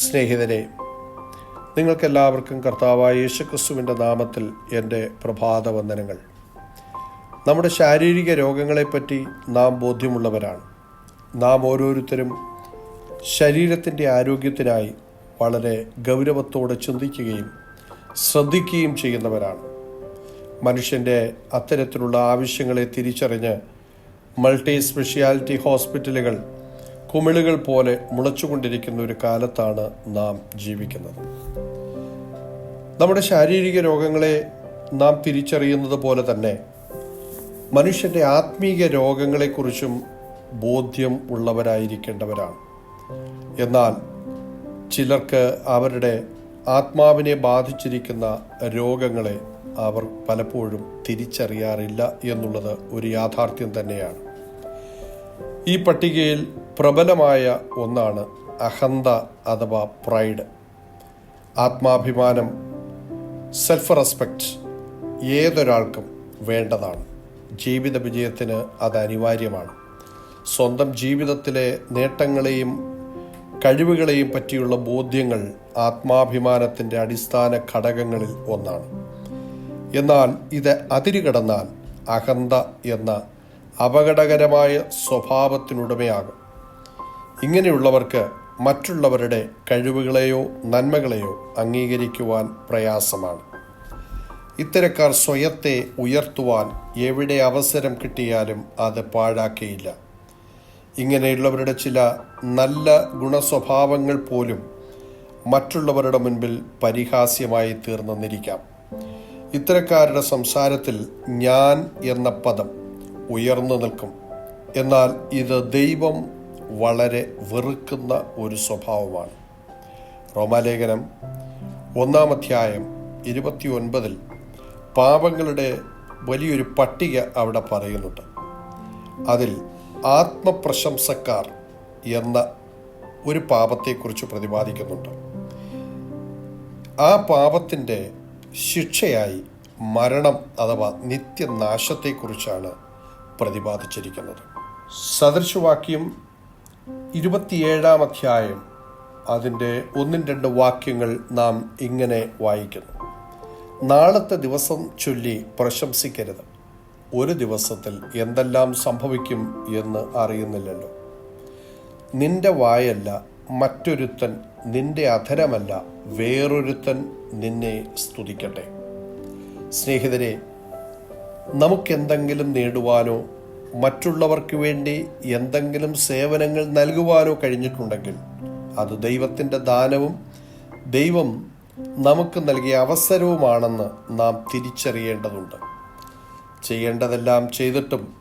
സ്നേഹിതരെ നിങ്ങൾക്കെല്ലാവർക്കും കർത്താവായ യേശുക്രിസ്തുവിന്റെ നാമത്തിൽ എന്റെ പ്രഭാത വന്ദനങ്ങൾ നമ്മുടെ ശാരീരിക രോഗങ്ങളെപ്പറ്റി നാം ബോധ്യമുള്ളവരാണ്. നാം ഓരോരുത്തരും ശരീരത്തിന്റെ ആരോഗ്യത്തിനായി വളരെ ഗൗരവത്തോടെ ചിന്തിക്കുകയും ശ്രദ്ധിക്കുകയും ചെയ്യുന്നവരാണ്. മനുഷ്യന്റെ അത്തരത്തിലുള്ള ആവശ്യങ്ങളെ തിരിച്ചറിഞ്ഞ് മൾട്ടി സ്പെഷ്യാലിറ്റി ഹോസ്പിറ്റലുകൾ കുമിളുകൾ പോലെ മുളച്ചുകൊണ്ടിരിക്കുന്ന ഒരു കാലത്താണ് നാം ജീവിക്കുന്നത്. നമ്മുടെ ശാരീരിക രോഗങ്ങളെ നാം തിരിച്ചറിയുന്നത് പോലെ തന്നെ മനുഷ്യന്റെ ആത്മീയ രോഗങ്ങളെക്കുറിച്ചും ബോധ്യം ഉള്ളവരായിരിക്കേണ്ടവരാണ്. എന്നാൽ ചിലർക്ക് അവരുടെ ആത്മാവിനെ ബാധിച്ചിരിക്കുന്ന രോഗങ്ങളെ അവർ പലപ്പോഴും തിരിച്ചറിയാറില്ല എന്നുള്ളത് ഒരു യാഥാർത്ഥ്യം തന്നെയാണ്. ഈ പട്ടികയിൽ പ്രബലമായ ഒന്നാണ് അഹന്ത അഥവാ പ്രൈഡ്. ആത്മാഭിമാനം സെൽഫ് റെസ്പെക്റ്റ് ഏതൊരാൾക്കും വേണ്ടതാണ്. ജീവിത വിജയത്തിന് അത് അനിവാര്യമാണ്. സ്വന്തം ജീവിതത്തിലെ നേട്ടങ്ങളെയും കഴിവുകളെയും പറ്റിയുള്ള ബോധ്യങ്ങൾ ആത്മാഭിമാനത്തിന്റെ അടിസ്ഥാന ഘടകങ്ങളിൽ ഒന്നാണ്. എന്നാൽ ഇത് അതിരുകടന്നാൽ അഹന്ത എന്ന അപകടകരമായ സ്വഭാവത്തിനുടമയാകും. ഇങ്ങനെയുള്ളവർക്ക് മറ്റുള്ളവരുടെ കഴിവുകളെയോ നന്മകളെയോ അംഗീകരിക്കുവാൻ പ്രയാസമാണ്. ഇത്തരക്കാർ സ്വയത്തെ ഉയർത്തുവാൻ എവിടെ അവസരം കിട്ടിയാലും അത് പാഴാക്കിയില്ല. ഇങ്ങനെയുള്ളവരുടെ ചില നല്ല ഗുണസ്വഭാവങ്ങൾ പോലും മറ്റുള്ളവരുടെ മുൻപിൽ പരിഹാസ്യമായി തീർന്നെന്നിരിക്കാം ഇത്തരക്കാരുടെ സംസാരത്തിൽ ഞാൻ എന്ന പദം ഉയർന്നു നിൽക്കും. എന്നാൽ ഇത് ദൈവം വളരെ വെറുക്കുന്ന ഒരു സ്വഭാവമാണ്. റോമാലേഖനം ഒന്നാം അധ്യായം ഇരുപത്തി ഒൻപതിൽ പാപങ്ങളുടെ വലിയൊരു പട്ടിക അവിടെ പറയുന്നുണ്ട്. അതിൽ ആത്മപ്രശംസക്കാർ എന്ന ഒരു പാപത്തെക്കുറിച്ച് പ്രതിപാദിക്കുന്നുണ്ട്. ആ പാപത്തിന്റെ ശിക്ഷയായി മരണം അഥവാ നിത്യനാശത്തെക്കുറിച്ചാണ് പ്രതിപാദിച്ചിരിക്കുന്നത്. സദൃശവാക്യം ഇരുപത്തിയേഴാം അധ്യായം അതിന്റെ ഒന്നും രണ്ട് വാക്യങ്ങൾ നാം ഇങ്ങനെ വായിക്കുന്നു. നാളത്തെ ദിവസം ചൊല്ലി പ്രശംസിക്കരുത്. ഒരു ദിവസത്തിൽ എന്തെല്ലാം സംഭവിക്കും എന്ന് അറിയുന്നില്ലല്ലോ. നിന്റെ വായല്ല മറ്റൊരുത്തൻ നിന്റെ അധരമല്ല വേറൊരുത്തൻ നിന്നെ സ്തുതിക്കട്ടെ. സ്നേഹിതരെ നമുക്കെന്തെങ്കിലും നേടുവാനോ മറ്റുള്ളവർക്ക് വേണ്ടി എന്തെങ്കിലും സേവനങ്ങൾ നൽകുവാനോ കഴിഞ്ഞിട്ടുണ്ടെങ്കിൽ അത് ദൈവത്തിന്റെ ദാനവും ദൈവം നമുക്ക് നൽകിയ അവസരവുമാണെന്ന് നാം തിരിച്ചറിയേണ്ടതുണ്ട്. ചെയ്യേണ്ടതെല്ലാം ചെയ്തിട്ടും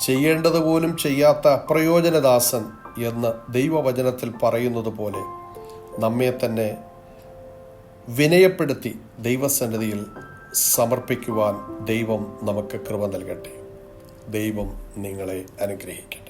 ചെയ്യേണ്ടത് പോലും ചെയ്യാത്ത അപ്രയോജനദാസൻ എന്ന് ദൈവവചനത്തിൽ പറയുന്നത് പോലെ നമ്മെ തന്നെ വിനയപ്പെടുത്തി ദൈവസന്നിധിയിൽ സമർപ്പിക്കുവാൻ ദൈവം നമുക്ക് കൃപ നൽകട്ടെ. ദൈവം നിങ്ങളെ അനുഗ്രഹിക്കട്ടെ.